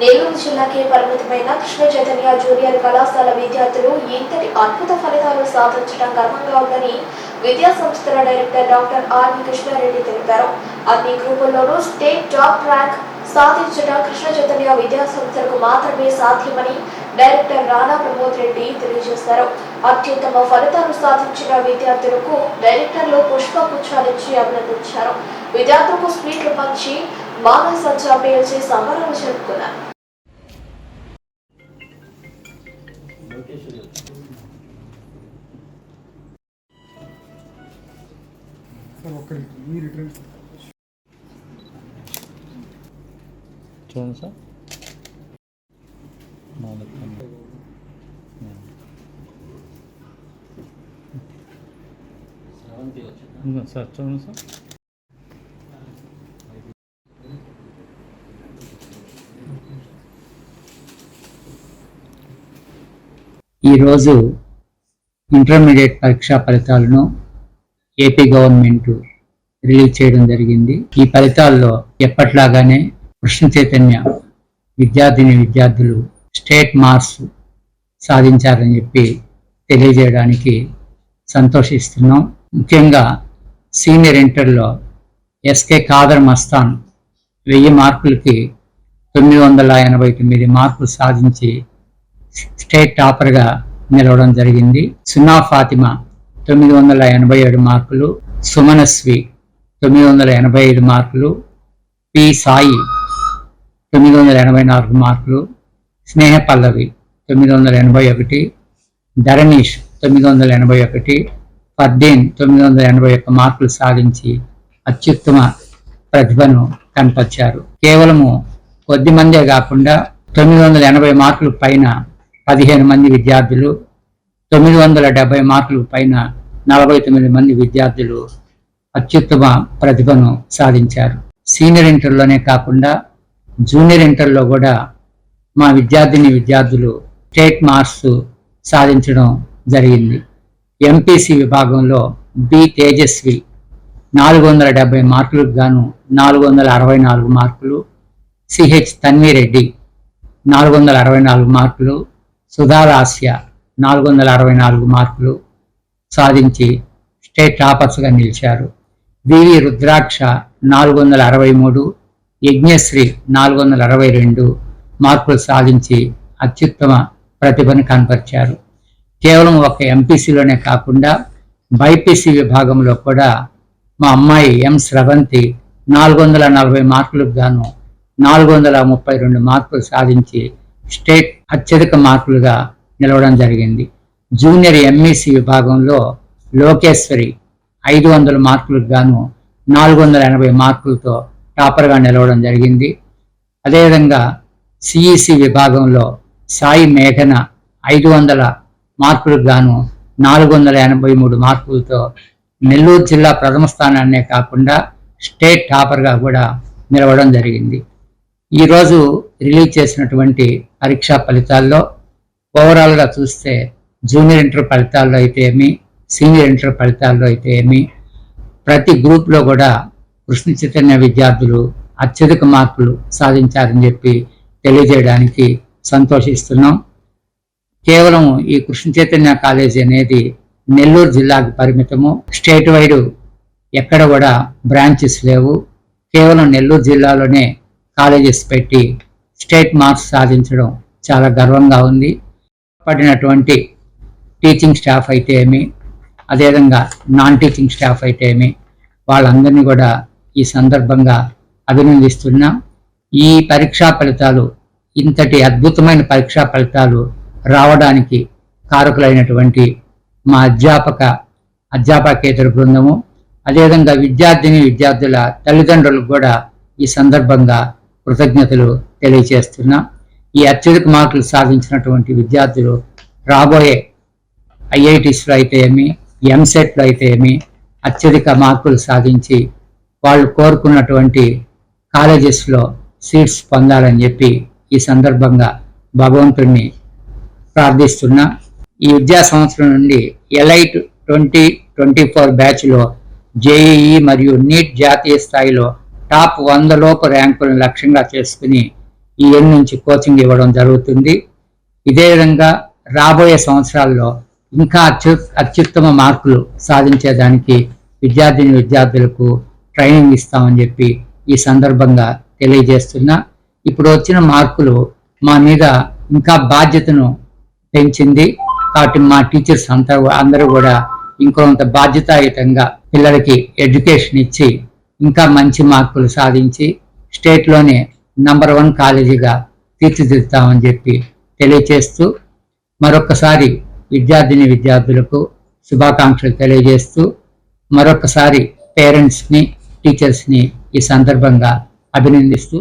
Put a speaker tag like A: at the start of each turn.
A: నెల్లూరు జిల్లాకే పరిమితమైన కృష్ణ చైతన్య జూనియర్ కళాశాల విద్యార్థులు ఇంతటి అద్భుత ఫలితాలు సాధించడం గర్వంగా ఉందని విద్యా సంస్థల డైరెక్టర్ డాక్టర్ ఆర్వి కృష్ణారెడ్డి తెలిపారు. అన్ని గ్రూపుల్లోనూ స్టేట్ టాప్ ర్యాంక్ సాధించడం కృష్ణ చైతన్య విద్యా సంస్థలకు మాత్రమే సాధ్యమని డైరెక్టర్ రాణా ప్రమోద్ రెడ్డి తెలియజేశారు. అత్యుత్తమ ఫలితాలు సాధించిన విద్యార్థులకు డైరెక్టర్లు పుష్పగుచ్చాలిచ్చి అభినందించారు. విద్యార్థులకు స్వీట్లు పంచి మానస పేల్చి సంబరాలు జరుపుకున్నారు
B: చూడండి సార్ చూడండి సార్.
C: ఈరోజు ఇంటర్మీడియట్ పరీక్షా ఫలితాలను ఏపీ గవర్నమెంట్ రిలీజ్ చేయడం జరిగింది. ఈ ఫలితాల్లో ఎప్పట్లాగానే కృష్ణ చైతన్య విద్యార్థిని విద్యార్థులు స్టేట్ మార్క్స్ సాధించారని చెప్పి తెలియజేయడానికి సంతోషిస్తున్నాం. ముఖ్యంగా సీనియర్ ఇంటర్లో ఎస్కే కాదర్ మస్తాన్ వెయ్యి మార్కులకి తొమ్మిది వందల ఎనభై తొమ్మిది మార్కులు సాధించి స్టేట్ టాపర్గా నిలవడం జరిగింది. సున్నా ఫాతిమా తొమ్మిది వందల ఎనభై ఏడు మార్కులు సుమనస్వి తొమ్మిది వందల ఎనభై ఐదు మార్కులు పి సాయి తొమ్మిది వందల ఎనభై నాలుగు మార్కులు స్నేహ పల్లవి తొమ్మిది వందల ఎనభై ఒకటి ధరణీష్ తొమ్మిది వందల ఎనభై ఒకటి ఫర్దీన్ తొమ్మిది వందల ఎనభై ఒక్క మార్కులు సాధించి అత్యుత్తమ ప్రతిభను కనపరిచారు కేవలము కొద్ది మందే కాకుండా తొమ్మిది వందల ఎనభై మార్కులు పైన పదిహేను మంది విద్యార్థులు తొమ్మిది వందల డెబ్బై మార్కులు పైన నలభై తొమ్మిది మంది విద్యార్థులు అత్యుత్తమ ప్రతిభను సాధించారు. సీనియర్ ఇంటర్లోనే కాకుండా జూనియర్ ఇంటర్లో కూడా మా విద్యార్థిని విద్యార్థులు స్టేట్ మార్క్స్ సాధించడం జరిగింది. ఎంపీసీ విభాగంలో బి తేజస్వి నాలుగు వందల డెబ్బై మార్కులకు గాను నాలుగు వందల అరవై నాలుగు మార్కులు సిహెచ్ తన్విరెడ్డి నాలుగు వందల అరవై నాలుగు మార్కులు సుధారాస్య నాలుగు వందల అరవై నాలుగు మార్కులు సాధించి స్టేట్ టాపర్స్గా నిలిచారు. వివి రుద్రాక్ష నాలుగు వందల అరవై మూడు యజ్ఞశ్రీ నాలుగు వందల అరవై రెండు మార్కులు సాధించి అత్యుత్తమ ప్రతిభను కనపరిచారు. కేవలం ఒక ఎంపీసీలోనే కాకుండా బైపీసీ విభాగంలో కూడా మా అమ్మాయి ఎం స్రవంతి నాలుగు వందల నలభై మార్కులకు గాను నాలుగు వందల ముప్పై రెండు మార్కులు సాధించి స్టేట్ అత్యధిక మార్కులుగా నిలవడం జరిగింది. జూనియర్ ఎంఈసి విభాగంలో లోకేశ్వరి ఐదు వందల మార్కులకు గాను నాలుగు వందల ఎనభై మార్కులతో టాపర్గా నిలవడం జరిగింది. అదేవిధంగా సిఈసి విభాగంలో సాయి మేఘన ఐదు వందల మార్కులకు గాను నాలుగు వందల ఎనభై మూడు మార్కులతో నెల్లూరు జిల్లా ప్రథమ స్థానాన్నే కాకుండా స్టేట్ టాపర్గా కూడా నిలవడం జరిగింది. ఈరోజు రిలీజ్ చేసినటువంటి పరీక్షా ఫలితాల్లో ఓవరాల్గా చూస్తే జూనియర్ ఇంటర్ ఫలితాల్లో అయితే ఏమి సీనియర్ ఇంటర్ ఫలితాల్లో అయితే ఏమి ప్రతి గ్రూప్లో కూడా కృష్ణ చైతన్య విద్యార్థులు అత్యధిక మార్కులు సాధించారని చెప్పి తెలియజేయడానికి సంతోషిస్తున్నాం. కేవలం ఈ కృష్ణ చైతన్య కాలేజీ అనేది నెల్లూరు జిల్లాకు పరిమితము. స్టేట్ వైడ్ ఎక్కడ కూడా బ్రాంచెస్ లేవు. కేవలం నెల్లూరు జిల్లాలోనే కాలేజెస్ పెట్టి స్టేట్ మార్క్స్ సాధించడం చాలా గర్వంగా ఉంది. పడినటువంటి టీచింగ్ స్టాఫ్ అయితే ఏమి? అదేవిధంగా నాన్ టీచింగ్ స్టాఫ్ అయితే ఏమి? వాళ్ళందరినీ కూడా ఈ సందర్భంగా అభినందిస్తున్నాం. ఈ పరీక్షా ఫలితాలు ఇంతటి అద్భుతమైన పరీక్షా ఫలితాలు రావడానికి కారకులైనటువంటి మా అధ్యాపక అధ్యాపకేతర బృందము అదేవిధంగా విద్యార్థిని విద్యార్థుల తల్లిదండ్రులకు కూడా ఈ సందర్భంగా కృతజ్ఞతలు తెలియజేస్తున్నా. ఈ అత్యధిక మార్కులు సాధించినటువంటి విద్యార్థులు రాబోయే ఐఐటీస్లో అయితే ఏమి ఎంసెట్లో అయితే ఏమి అత్యధిక మార్కులు సాధించి వాళ్ళు కోరుకున్నటువంటి కాలేజెస్లో సీట్స్ పొందాలని చెప్పి ఈ సందర్భంగా భగవంతుణ్ణి ప్రార్థిస్తున్నా. ఈ విద్యా సంవత్సరం నుండి ఎలైట్ ట్వంటీ ట్వంటీ ఫోర్ బ్యాచ్లో జేఈఈ మరియు నీట్ జాతీయ స్థాయిలో టాప్ వంద లోపు ర్యాంకులను లక్ష్యంగా చేసుకుని ఈ నుంచి కోచింగ్ ఇవ్వడం జరుగుతుంది. ఇదే విధంగా రాబోయే సంవత్సరాల్లో ఇంకా అత్యు అత్యుత్తమ మార్కులు సాధించేదానికి విద్యార్థిని విద్యార్థులకు ట్రైనింగ్ ఇస్తామని చెప్పి ఈ సందర్భంగా తెలియజేస్తున్నా. ఇప్పుడు వచ్చిన మార్కులు మా మీద ఇంకా బాధ్యతను పెంచింది. కాబట్టి మా టీచర్స్ అంతా అందరూ కూడా ఇంకొంత బాధ్యతాయుతంగా పిల్లలకి ఎడ్యుకేషన్ ఇచ్చి ఇంకా మంచి మార్కులు సాధించి స్టేట్లోనే నంబర్ వన్ కాలేజీగా తీర్చిదిద్దుతామని చెప్పి తెలియచేస్తూ మరొకసారి విద్యార్థిని విద్యార్థులకు శుభాకాంక్షలు తెలియజేస్తూ మరొకసారి పేరెంట్స్ని టీచర్స్ని ఈ సందర్భంగా అభినందిస్తూ